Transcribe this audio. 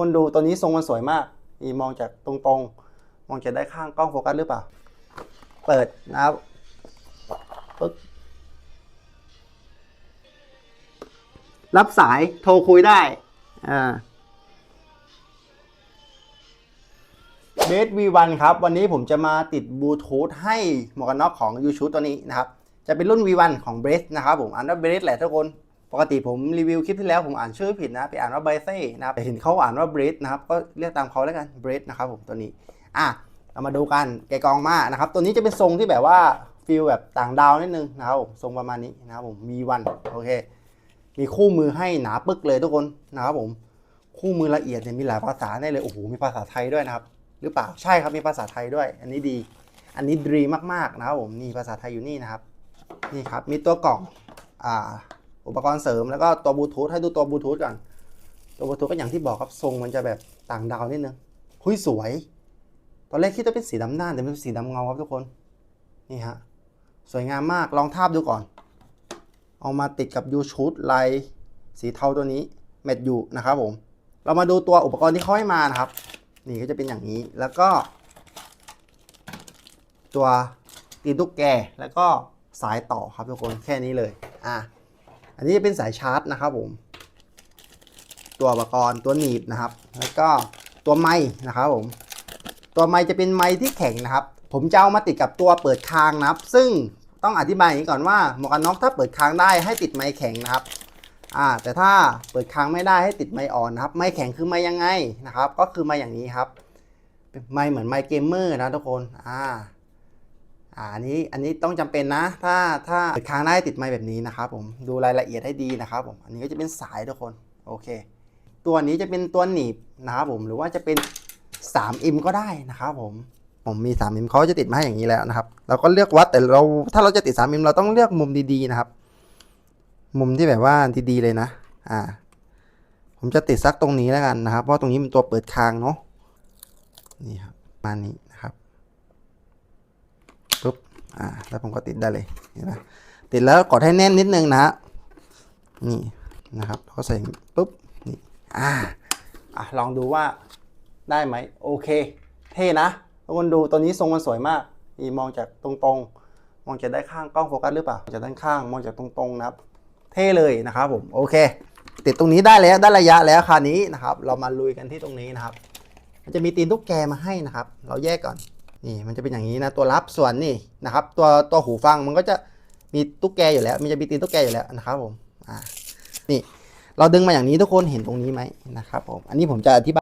คนดูตัวนี้ทรงมันสวยมากนี่มองจากตรงๆ มองจากได้ข้างกล้องโฟกัสหรือเปล่า เปิดนะครับปึ๊บรับสายโทรคุยได้อ่าเบส V1 ครับ วันนี้ผมจะมาติดบลูทูธให้หมวกกันน็อกของ u s h o ตัวนี้นะครับ จะเป็นรุ่น V1 ของ b r e s นะครับผมอ่านว่า b r e s แหละทุกคน ปกติผมรีวิวคลิปที่แล้วผมอ่านชื่อผิดนะ ไปอ่านว่า b r e s นะแต่เห็นเขาอ่านว่า b r e s นะครับ ก็เรียกตามเขาแล้วกัน b r e s นะครับผมตัวนี้ อะเรามาดูกันแกกองมานะครับ ตัวนี้จะเป็นทรงที่แบบว่าฟีลแบบต่างดาวนิดนึงนะครับผมทรงประมาณนี้นะครับผม V1 โอเค มีคู่มือให้หนาปึกเลยทุกคนนะครับผมคู่มือละเอียดเนี่ยมีหลายภาษาแน่เลยโอ้โหมีภาษาไทยด้วยนะครับ หรือเปล่าใช่ครับมีภาษาไทยด้วย อันนี้ดี อันนี้ดีมากๆนะครับผมนี่ภาษาไทยอยู่นี่นะครับ นี่ครับมีตัวกล่องอ่า อุปกรณ์เสริมแล้วก็ตัวบลูทูธให้ดูตัวบลูทูธก่อน ตัวบลูทูธก็อย่างที่บอกครับทรงมันจะแบบต่างดาวนิดนึงหุยสวย ตอนแรกคิดว่าเป็นสีดำหน้าแต่เป็นสีดำเงาครับทุกคน นี่ฮะ สวยงามมาก ลองทาบดูก่อน เอามาติดกับยูชูดลายสีเทาตัวนี้เม็ดอยู่นะครับผม เรามาดูตัวอุปกรณ์ที่เขาให้มานะครับ นี่ก็จะเป็นอย่างนี้ แล้วก็ ตัวตีนตุ๊กแก แล้วก็สายต่อครับทุกคน แค่นี้เลย อะ อันนี้จะเป็นสายชาร์จนะครับผม ตัวอุปกรณ์ตัวหนีบนะครับ แล้วก็ตัวไม้นะครับผม ตัวไม้จะเป็นไม้ที่แข็งนะครับ ผมจะเอามาติดกับตัวเปิดคางนะครับ ซึ่งต้องอธิบายอย่างนี้ก่อนว่าหมวกกันน็อกถ้าเปิดคางได้ให้ติดไม้แข็งนะครับอ่าแต่ถ้าเปิดคางไม่ได้ให้ติดไม้อ่อนนะครับ ไม้แข็งคือไม้ยังไงนะครับ ก็คือไม้อย่างนี้ครับเป็นไม้เหมือนไม้เกมเมอร์นะทุกคนอ่า อ่าอันนี้อันนี้ต้องจำเป็นนะ ถ้าถ้าเปิดคางได้ติดไม้แบบนี้นะครับผมดูรายละเอียดให้ดีนะครับผมอันนี้ก็จะเป็นสายทุกคนโอเค ตัวนี้จะเป็นตัวหนีบนะครับผมหรือว่าจะเป็น 3M ก็ได้นะครับผมผมมี 3M เขาจะติดมาให้อย่างนี้แล้วนะครับ เราก็เลือกวัดแต่เราถ้าเราจะติด 3M เราต้องเลือกมุมดีๆนะครับ มุมที่แบบว่าดีๆเลยนะอ่าผมจะติดสักตรงนี้แล้วกันนะครับ เพราะตรงนี้เป็นตัวเปิดคางเนาะนี่ครับมานี้นะครับ ปุ๊บอ่าแล้วผมก็ติดได้เลยเห็นไหมติดแล้วกดให้แน่นนิดนึงนะนี่นะครับเขาใส่ปุ๊บนี่อ่าอะลองดูว่าได้ไหมโอเค เท่นะทุกคนดูตัวนี้ทรงมันสวยมากนี่มองจากตรงๆ มองจากด้านข้างกล้องโฟกัสหรือเปล่าจากด้านข้างมองจากตรงๆนะครับ เท่เลยนะครับผมโอเค ติดตรงนี้ได้แล้วได้ระยะแล้วคราวนี้นะครับ เรามาลุยกันที่ตรงนี้นะครับ มันจะมีตีนตุ๊กแกมาให้นะครับ เราแยกก่อน นี่มันจะเป็นอย่างนี้นะตัวรับส่วนนี่นะครับ ตัวตัวหูฟังมันก็จะมีตุ๊กแกอยู่แล้ว มันจะมีตีนตุ๊กแกอยู่แล้วนะครับผมอ่านี่เราดึงมาอย่างนี้ทุกคนเห็นตรงนี้ไหมนะครับผมอันนี้ผมจะอธิบาย